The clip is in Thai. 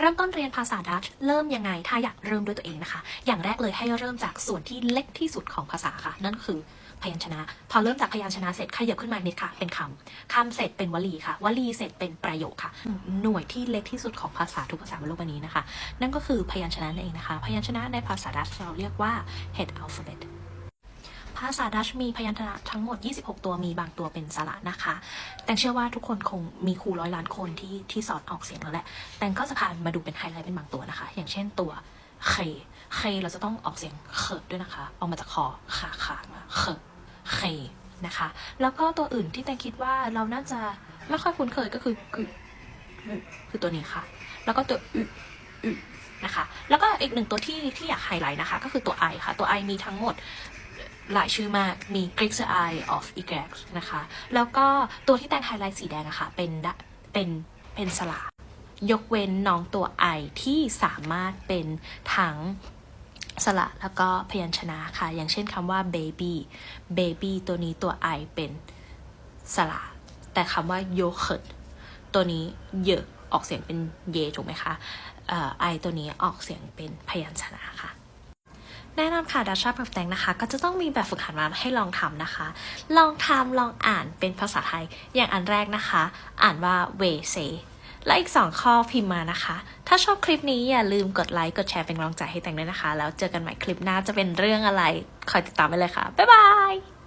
เริ่มต้นเรียนภาษาดัตช์เริ่มยังไง ถ้าอยากเริ่มด้วยตัวเองนะคะ อย่างแรกเลยให้เริ่มจากส่วนที่เล็กที่สุดของภาษาค่ะ นั่นคือพยัญชนะ พอเริ่มจากพยัญชนะเสร็จขยับขึ้นมาอีกนิดค่ะ เป็นคำคำเสร็จเป็นวลีค่ะ วลีเสร็จเป็นประโยคค่ะ หน่วยที่เล็กที่สุดของภาษาทุกภาษาบนโลกใบนี้นะคะ นั่นก็คือพยัญชนะนั่นเองนะคะ พยัญชนะในภาษาดัตช์เราเรียกว่า head alphabet ภาษาดัชมีพยัญชนะทั้งหมด 26 ตัวมีบางตัวเป็นสระนะคะ แต่เชื่อว่าทุกคนคงมีครูร้อยล้านคนที่ที่สอนออกเสียงแล้วแหละ แต่ก็จะพามาดูเป็นไฮไลท์เป็นบางตัวนะคะ อย่างเช่นตัวเคเคเราจะต้องออกเสียงเคด้วยนะคะ ออกมาจากคอขาขามาเคเคนะคะ แล้วก็ตัวอื่นที่แตงคิดว่าเราน่าจะไม่ค่อยคุ้นเคยก็คือคือคือตัวนี้ค่ะ แล้วก็ตัวอึอึนะคะ แล้วก็อีกหนึ่งตัวที่ที่อยากไฮไลท์นะคะ ก็คือตัว I ค่ะ ตัว I มีทั้งหมด หลายชื่อมากมี Greek Eye of e g r e x นะคะ แล้วก็ตัวที่แตงไฮไลท์สีแดงอะค่ะเป็นเป็นเป็นสระยกเว้นน้องตัว I ที่สามารถเป็นทั้งสระแล้วก็พยัญชนะค่ะ อย่างเช่นคำว่า baby baby ตัวนี้ตัว I เป็นสระแต่คำว่า yogurt ตัวนี้เยอะออกเสียงเป็นเยถูกไหมคะเอ่อ I ตัวนี้ออกเสียงเป็นพยัญชนะค่ะ แน่นอนค่ะดัชชาปรับแต่งนะคะ ก็จะต้องมีแบบฝึกหัดมาให้ลองทำนะคะ ลองทำลองอ่านเป็นภาษาไทย อย่างอันแรกนะคะ อ่านว่าเวเซและอีก 2 ข้อพิมพ์มานะคะ ถ้าชอบคลิปนี้อย่าลืมกดไลค์ กดแชร์เป็นกำลังใจให้แตงด้วยนะคะ แล้วเจอกันใหม่คลิปหน้าจะเป็นเรื่องอะไร คอยติดตามไปเลยค่ะ บ๊ายบาย